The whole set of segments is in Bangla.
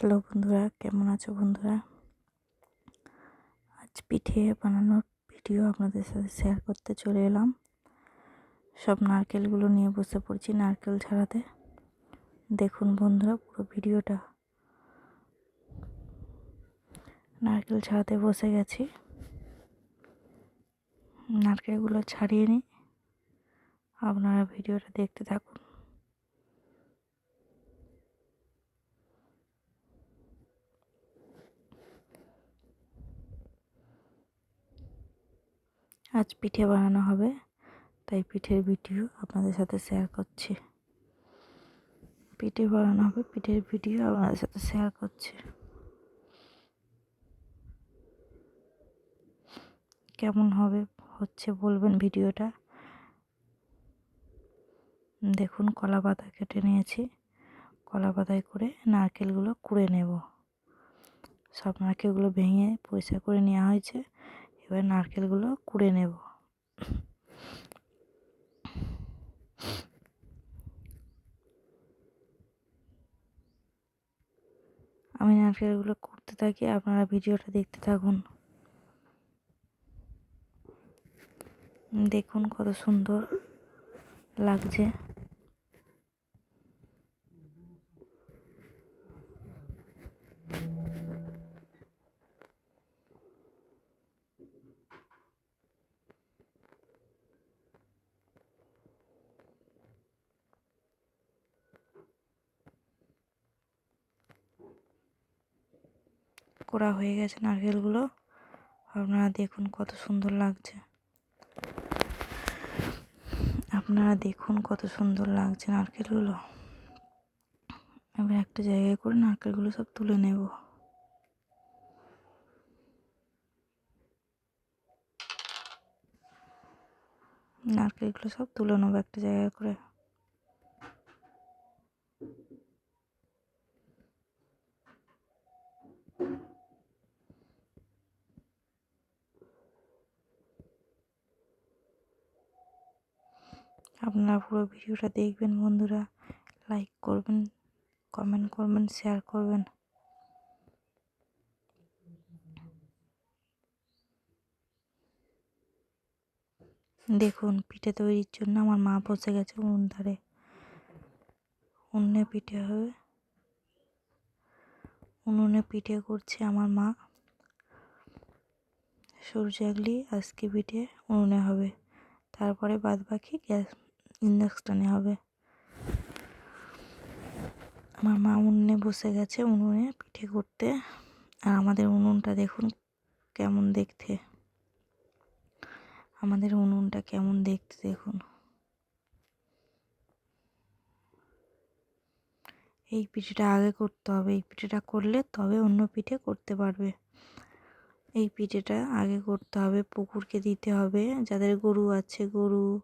হ্যালো বন্ধুরা, কেমন আছো বন্ধুরা? আজ পিঠে বানানোর ভিডিও আপনাদের সাথে শেয়ার করতে চলে এলাম। সব নারকেলগুলো নিয়ে বসে পড়ছি নারকেল ছাড়াতে দেখুন বন্ধুরা, পুরো ভিডিওটা। নারকেল ছাড়াতে বসে গেছি। নারকেলগুলো ছাড়িয়ে নিই। আপনারা ভিডিওটা দেখতে থাকুন। আজ পিঠে বানানো হবে, তাই পিঠের ভিডিও আপনাদের সাথে শেয়ার করছি। পিঠে বানানো হবে, পিঠের ভিডিও আপনাদের সাথে শেয়ার করছি। কেমন হবে, হচ্ছে বলবেন ভিডিওটা। দেখুন, কলা পাতা কেটে নিয়েছি। কলা পাতায় করে নারকেলগুলো কুড়ে নেব। সব নারকেলগুলো ভেঙে পরিষ্কার করে নেওয়া হয়েছে। এবার নারকেলগুলো কুড়ে নেব। আমি নারকেলগুলো করতে থাকি, আপনারা ভিডিওটা দেখতে থাকুন। দেখুন কত সুন্দর লাগছে। করা হয়ে গেছে নারকেলগুলো। আপনারা দেখুন কত সুন্দর লাগছে। আপনারা দেখুন কত সুন্দর লাগছে নারকেলগুলো। এবার একটা জায়গায় করে নারকেলগুলো সব তুলে নেব। নারকেলগুলো সব তুলে নেব একটা জায়গায় করে। আপনারা পুরো ভিডিওটা দেখবেন বন্ধুরা। লাইক করবেন কমেন্ট করবেন শেয়ার করবেন। দেখুন, পিঠে তৈরির জন্য আমার মা বসে গেছে উনুন ধারে। উনুনে পিঠে হবে। উনুনে পিঠে করছে আমার মা। সূর্য জাগলি আজকে পিঠে উনুনে হবে। তারপরে বাদ বাকি গ্যাস ইন্ডাকশানে হবে। আমার মা উনুনে বসে গেছে, উনুনে পিঠে করতে। আর আমাদের উনুনটা দেখুন কেমন দেখতে। আমাদের উনুনটা কেমন দেখতে দেখুন। এই পিঠেটা আগে করতে হবে, এই পিঠেটা করলে তবে অন্য পিঠে করতে পারবে। এই পিঠেটা আগে করতে হবে, পুকুরকে দিতে হবে, যাদের গরু আছে, গরু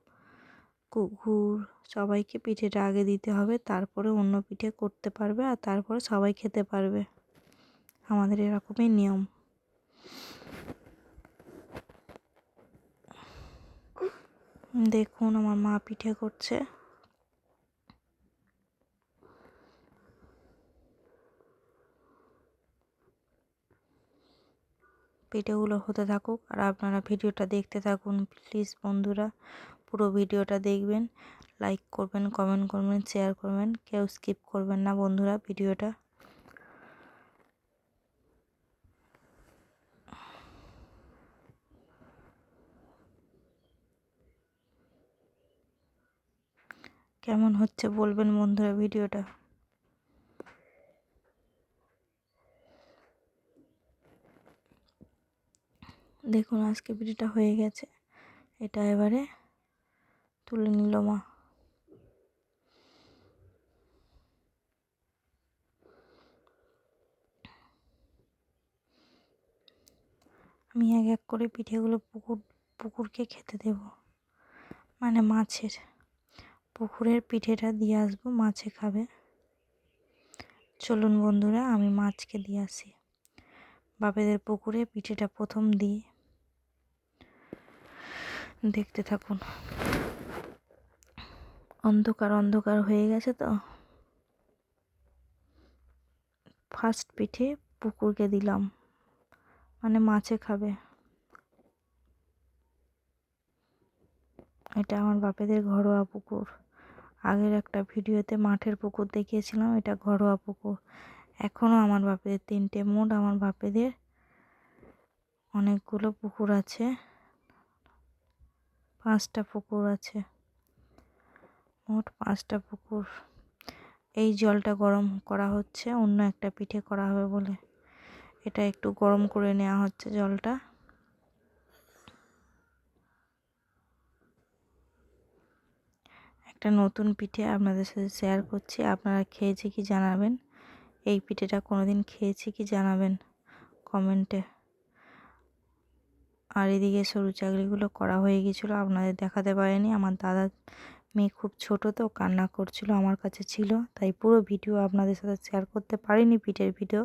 কুকুর সবাইকে পিঠেটা আগে দিতে হবে, তারপরে অন্য পিঠে করতে পারবে আর তারপরে সবাই খেতে পারবে। আমাদের এরকমই নিয়ম। দেখুন আমার মা পিঠে করছে। পিঠেগুলো হতে থাকুক আর আপনারা ভিডিওটা দেখতে থাকুন, প্লিজ বন্ধুরা। পুরো ভিডিওটা দেখবেন লাইক করবেন কমেন্ট করবেন শেয়ার করবেন, কেউ স্কিপ করবেন না বন্ধুরা ভিডিওটা। কেমন হচ্ছে বলবেন বন্ধুরা ভিডিওটা? দেখুন আজকে ভিডিওটা হয়ে গেছে। এটা এবারে তুলে নিল মা। আমি এক এক করে পিঠেগুলো পুকুর, পুকুরকে খেতে দেব। মানে মাছের। পুকুরের পিঠেটা দিয়ে আসব, মাছে খাবে। চলুন বন্ধুরা, আমি মাছকে দিয়ে আসি। বাপেদের পুকুরে পিঠেটা প্রথম দিই। দেখতে থাকুন। অন্ধকার অন্ধকার হয়ে গেছে তো। ফার্স্ট পিঠে পুকুরকে দিলাম। মানে মাছে খাবে। এটা আমার বাপেদের ঘরোয়া পুকুর। আগের একটা ভিডিওতে মাঠের পুকুর দেখিয়েছিলাম, এটা ঘরোয়া পুকুর। এখনও আমার বাপেদের তিনটে মোট, আমার বাপেদের অনেকগুলো পুকুর আছে। পাঁচটা পুকুর আছে। মোট পাঁচটা পুকুর। এই জলটা গরম করা হচ্ছে, অন্য একটা পিঠে করা হবে বলে। এটা একটু গরম করে নেওয়া হচ্ছে জলটা। একটা নতুন পিঠে আপনাদের সাথে শেয়ার করছি, আপনারা খেয়েছে কি জানাবেন? এই পিঠেটা কোনোদিন খেয়েছি কি জানাবেন কমেন্টে? আর এদিকে সরু চাকরিগুলো করা হয়ে গেছিল, আপনাদের দেখাতে পারেনি, আমার দাদা মেয়ে খুব ছোট তো কান্না করছিল আমার কাছে ছিল। তাই পুরো ভিডিও আপনাদের সাথে শেয়ার করতে পারিনি পিঠের ভিডিও।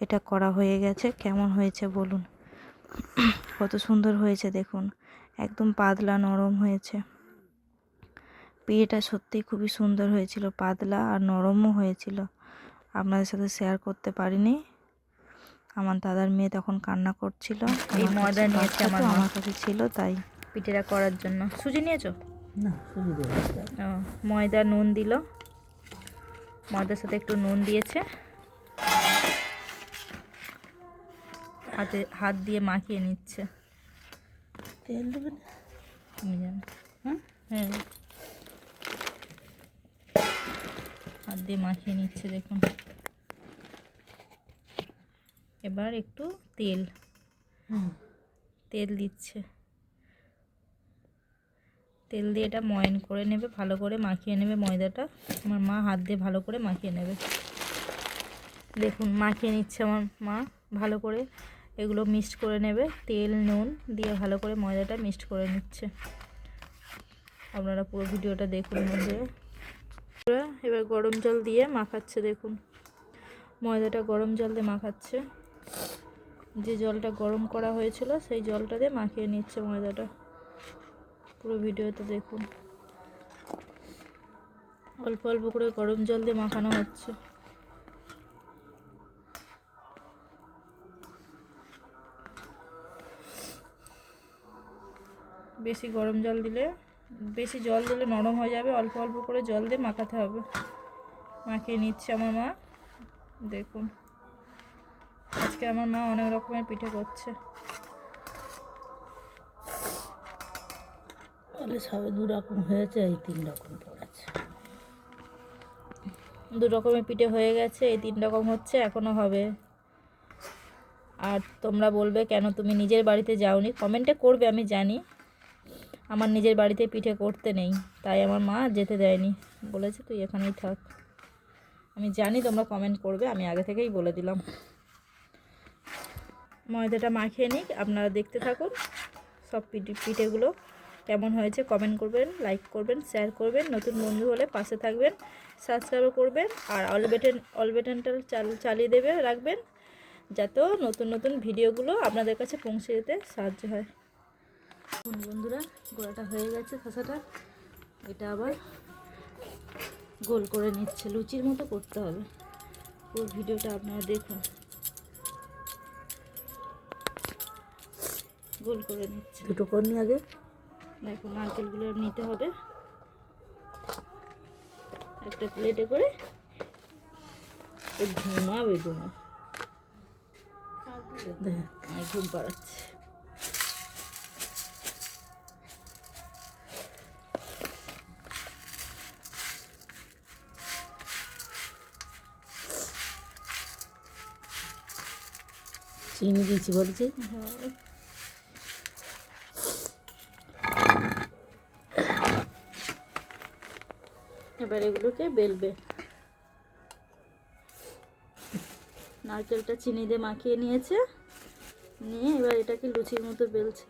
এটা করা হয়ে গেছে। কেমন হয়েছে বলুন? কত সুন্দর হয়েছে দেখুন। একদম পাতলা নরম হয়েছে। পিঠেটা সত্যিই খুবই সুন্দর হয়েছিল পাতলা আর নরমও হয়েছিল। আপনাদের সাথে শেয়ার করতে পারিনি। আমার দাদার মেয়ে তখন কান্না করছিল। এই আমার ময়দা নিয়েছে আমার আমার কাছে ছিল তাই। পিঠেটা করার জন্য। সুজি নিয়েছো? ও ময়দা নুন দিল। ময়দার সাথে একটু নুন দিয়েছে। হাতে হাত দিয়ে মাখিয়ে নিচ্ছে। তেল দেবে না? তুমি জানো। হ্যাঁ হ্যাঁ। হাত দিয়ে মাখিয়ে নিচ্ছে দেখুন। এবার একটু তেল। তেল দিচ্ছে। তেল দিয়ে এটা ময়ন করে নেবে, ভালো করে মাখিয়ে নেবে ময়দাটা। আমার মা হাত দিয়ে ভালো করে মাখিয়ে নেবে। দেখুন, মাখিয়ে নিচ্ছে আমার মা, ভালো করে এগুলো মিক্সড করে নেবে। তেল, নুন দিয়ে ভালো করে ময়দাটা মিক্সড করে নিচ্ছে। আপনারা পুরো ভিডিওটা দেখুন বন্ধুরা এবার গরম জল দিয়ে মাখাচ্ছে, দেখুন। ময়দাটা গরম জল দিয়ে মাখাচ্ছে। যে জলটা গরম করা হয়েছিল, সেই জলটা দিয়ে মাখিয়ে নিচ্ছে ময়দাটা। পুরো ভিডিওতে দেখুন। অল্প অল্প করে গরম জল দিয়ে মাখানো হচ্ছে। বেশি গরম জল দিলে, বেশি জল দিলে নরম হয়ে যাবে, অল্প অল্প করে জল দিয়ে মাখাতে হবে। মাখিয়ে নিচ্ছে আমার মা। দেখুন। আজকে আমার মা অনেক রকমের পিঠে করছে। তাহলে সবে দু রকম হয়েছে, এই তিন রকম পড়েছে। দু রকমের পিঠে হয়ে গেছে, এই তিন রকম হচ্ছে এখনও হবে। আর তোমরা বলবে, কেন তুমি নিজের বাড়িতে যাওনি? কমেন্টে করবে, আমি জানি। আমার নিজের বাড়িতে পিঠে করতে নেই, তাই আমার মা যেতে দেয়নি। বলেছে, তুই এখানেই থাক। আমি জানি তোমরা কমেন্ট করবে, আমি আগে থেকেই বলে দিলাম। ময়দাটা মাখিয়ে নিক, আপনারা দেখতে থাকুন সব পিঠে পিঠেগুলো। কেমন হয়েছে কমেন্ট করবেন লাইক করবেন শেয়ার করবেন, নতুন বন্ধু হলে পাশে থাকবেন সাবস্ক্রাইব করবেন, আর অল বেটেন অল বেটেনটা চাল, চালিয়ে দেবে, রাখবেন যাতেও নতুন নতুন ভিডিওগুলো আপনাদের কাছে পৌঁছে যেতে সাহায্য হয়। বন্ধুরা, গোড়াটা হয়ে গেছে শশাটা। এটা আবার গোল করে নিচ্ছে, লুচির মতো করতে হবে। পুরো ভিডিওটা আপনারা দেখুন। গোল করে নিচ্ছে। দুটো করনি আগে। দেখো, নারকেলগুলো নিতে হবে। একটা প্লেটে করে ঘুমাবে ঘুমা ঘুম পাড়াচ্ছে। চিনি দিয়েছি, বলছি? হ্যাঁ। এবার এগুলোকে বেলবে। নারকেলটা চিনি দিয়ে মাখিয়ে নিয়েছে। নিয়ে এবার এটাকে লুচির মতো বেলছে।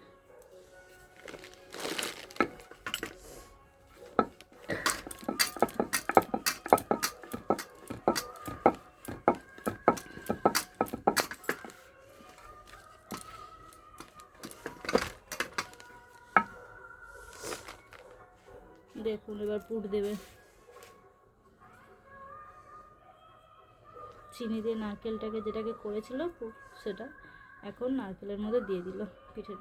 চিনি দিয়ে নারকেলটাকে যেটাকে করেছিল সেটা এখন নারকেলের মধ্যে দিয়ে দিল পিঠে।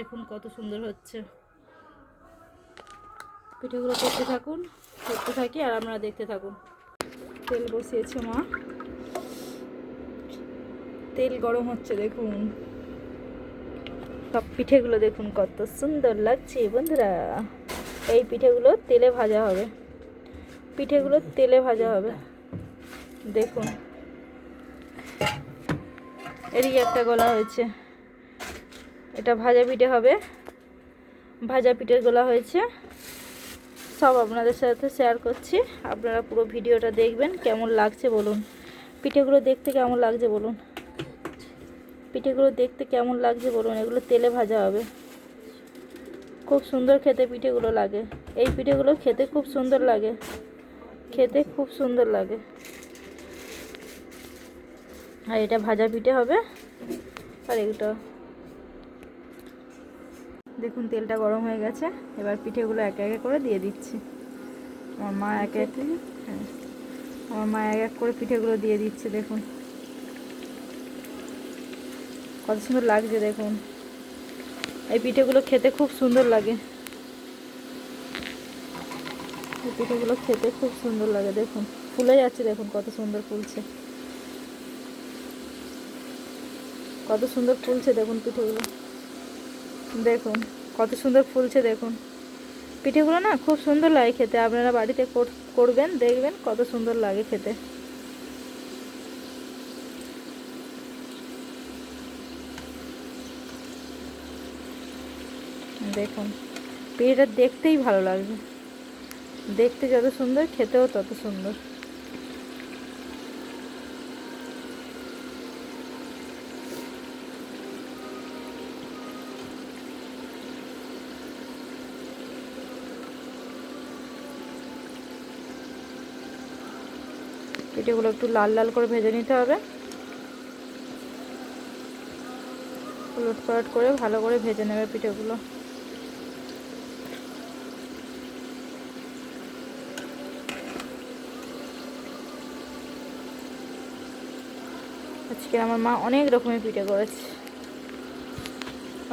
দেখুন কত সুন্দর হচ্ছে। পিঠেগুলো করতে থাকুন, করতে থাকি আর আমরা দেখতে থাকুন। তেল বসিয়েছে মা। তেল গরম হচ্ছে, দেখুন। সব পিঠেগুলো দেখুন কত সুন্দর লাগছে বন্ধুরা। এই পিঠেগুলো তেলে ভাজা হবে। পিঠেগুলো তেলে ভাজা হবে। দেখুন। এদিকে একটা গলা হয়েছে। এটা ভাজা পিঠে হবে। ভাজা পিঠের গোলা হয়েছে। সব আপনাদের সাথে শেয়ার করছি। আপনারা পুরো ভিডিওটা দেখবেন, কেমন লাগছে বলুন। পিঠেগুলো দেখতে কেমন লাগছে বলুন। পিঠেগুলো দেখতে কেমন লাগছে বলুন, এগুলো তেলে ভাজা হবে। খুব সুন্দর খেতে পিঠেগুলো লাগে। এই পিঠেগুলো খেতে খুব সুন্দর লাগে। খেতে খুব সুন্দর লাগে। আর এটা ভাজা পিঠে হবে। আর এগুলো দেখুন তেলটা গরম হয়ে গেছে। এবার পিঠেগুলো একে একে করে দিয়ে দিচ্ছি। আমার মা একে একে হ্যাঁ। আমার মা এক এক করে পিঠেগুলো দিয়ে দিচ্ছে দেখুন। কত সুন্দর লাগছে দেখুন। এই পিঠেগুলো খেতে খুব সুন্দর লাগে। এই পিঠেগুলো খেতে খুব সুন্দর লাগে দেখুন। ফুলে যাচ্ছে দেখুন কত সুন্দর ফুলছে। কত সুন্দর ফুলছে দেখুন পিঠেগুলো। দেখুন, কত সুন্দর ফুলছে দেখুন। পিঠেগুলো না খুব সুন্দর লাগে খেতে, আপনারা বাড়িতে করবেন, দেখবেন কত সুন্দর লাগে খেতে। দেখুন, পিঠেটা দেখতেই ভালো লাগবে। দেখতে যত সুন্দর, খেতেও তত সুন্দর। পিঠেগুলো একটু লাল লাল করে ভেজে নিতে হবে। উলট পালট করে ভালো করে ভেজে নেবে পিঠেগুলো আজকে আমার মা অনেক রকমের পিঠে করেছে।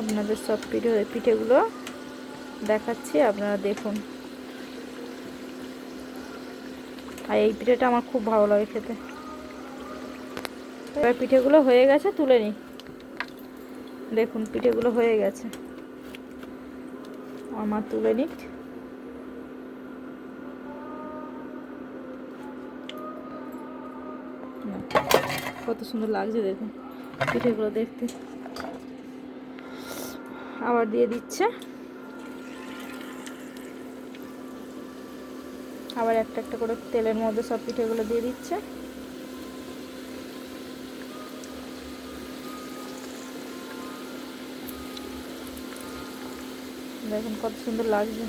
আপনাদের সব পিঠে পিঠেগুলো দেখাচ্ছি, আপনারা দেখুন। আর এই পিঠেটা আমার খুব ভালো লাগে খেতে। এবার পিঠেগুলো হয়ে গেছে, তুলে নিই। দেখুন, পিঠেগুলো হয়ে গেছে। আমার তুলে নিক। কত সুন্দর লাগছে দেখুন, পিঠেগুলো দেখতে। আবার দিয়ে দিচ্ছে। আবার একটা একটা করে তেলের মধ্যে সব পিঠেগুলো দিয়ে দিচ্ছে। দেখুন কত সুন্দর লাগছে।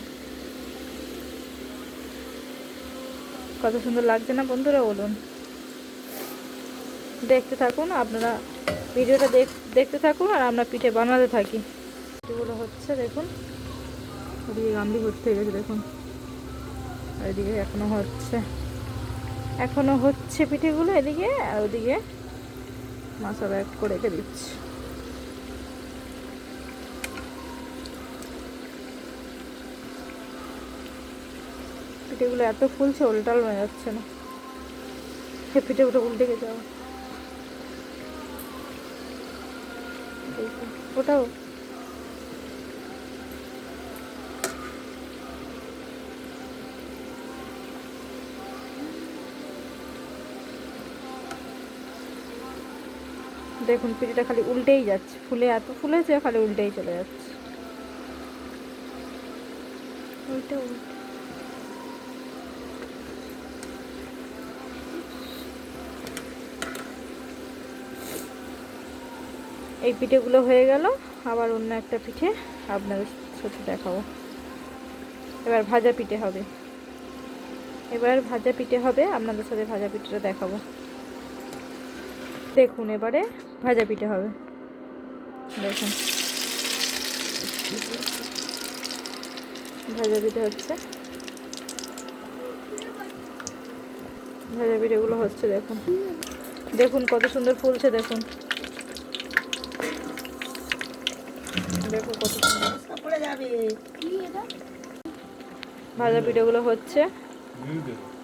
কত সুন্দর লাগছে না বন্ধুরা, বলুন। দেখতে থাকুন, আপনারা ভিডিওটা দেখ দেখতে থাকুন আর আমরা পিঠে বানাতে থাকি। পিঠেগুলো হচ্ছে, দেখুন ভর্তি হয়ে গেছে, দেখুন। এদিকে এখনও হচ্ছে। এখনও হচ্ছে পিঠেগুলো এদিকে, আর ওদিকে মশলা এক করে রেখে দিচ্ছি। পিঠেগুলো এত ফুলছে, উল্টাল হয়ে যাচ্ছে না। সে পিঠে উঠে উল্টে গেছে। ওটাও। দেখুন পিঠেটা খালি উল্টেই যাচ্ছে। ফুলে এত ফুলেছে, খালি উল্টেই চলে যাচ্ছে। এই পিঠেগুলো হয়ে গেল। আবার অন্য একটা পিঠে আপনাদের সাথে দেখাবো। এবার ভাজা পিঠে হবে। এবার ভাজা পিঠে হবে, আপনাদের সাথে ভাজা পিঠেটা দেখাবো। দেখুন এবারে ভাজা পিঠে হবে। দেখুন। ভাজা পিঠে হচ্ছে। ভাজা পিঠেগুলো হচ্ছে, দেখুন। দেখুন কত সুন্দর ফুলছে, দেখুন। দেখুন কত ভাজা পিঠেগুলো হচ্ছে।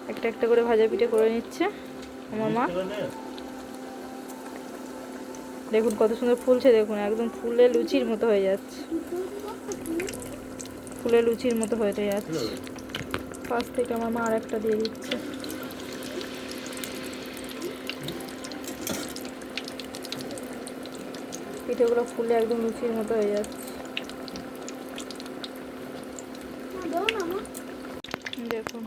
একটা একটা করে ভাজা পিঠে করে নিচ্ছে। আমার মা। দেখুন কত সুন্দর ফুলছে, দেখুন, একদম ফুলে লুচির মতো হয়ে যাচ্ছে। ফুলে লুচির মতো হয়ে যাচ্ছে। পাশ থেকে আমার মা আর একটা দিয়ে দিচ্ছে। পিঠেগুলো ফুলে একদম লুচির মতো হয়ে যাচ্ছে। দেখুন,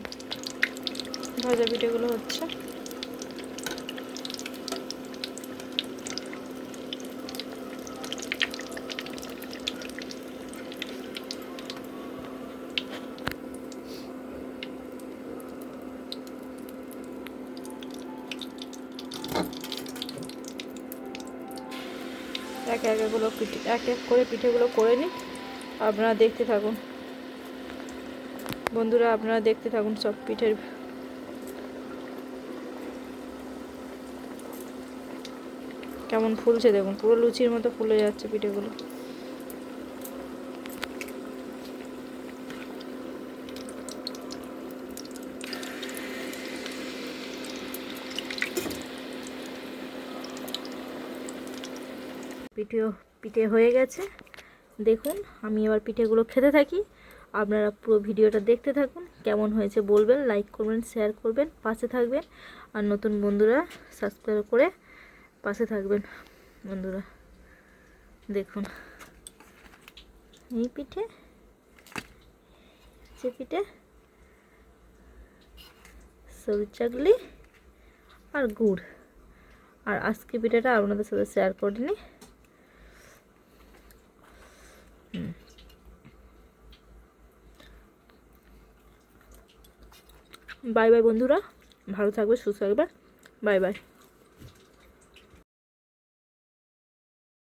ভাজা পিঠেগুলো হচ্ছে। এগুলো পিঠে, এক এক করে পিঠেগুলো করে নিই। আপনারা দেখতে থাকুন। বন্ধুরা, আপনারা দেখতে থাকুন সব পিঠের। কেমন ফুলছে দেখুন, পুরো লুচির মতো ফুলে যাচ্ছে পিঠেগুলো। পিঠে পিঠে হয়ে গেছে। দেখুন, আমি এবার পিঠেগুলো খেতে থাকি। আপনারা পুরো ভিডিওটা দেখতে থাকুন, কেমন হয়েছে বলবেন লাইক করবেন শেয়ার করবেন, পাশে থাকবেন। আর নতুন বন্ধুরা সাবস্ক্রাইব করে পাশে থাকবেন, বন্ধুরা। দেখুন, এই পিঠে, যে পিঠে, সরু চাগলি আর গুড়। আর আজকে পিঠেটা আপনাদের সাথে শেয়ার করিনি। বাই বাই বন্ধুরা ভালো থাকবে সুস্থ থাকবে বাই বাই।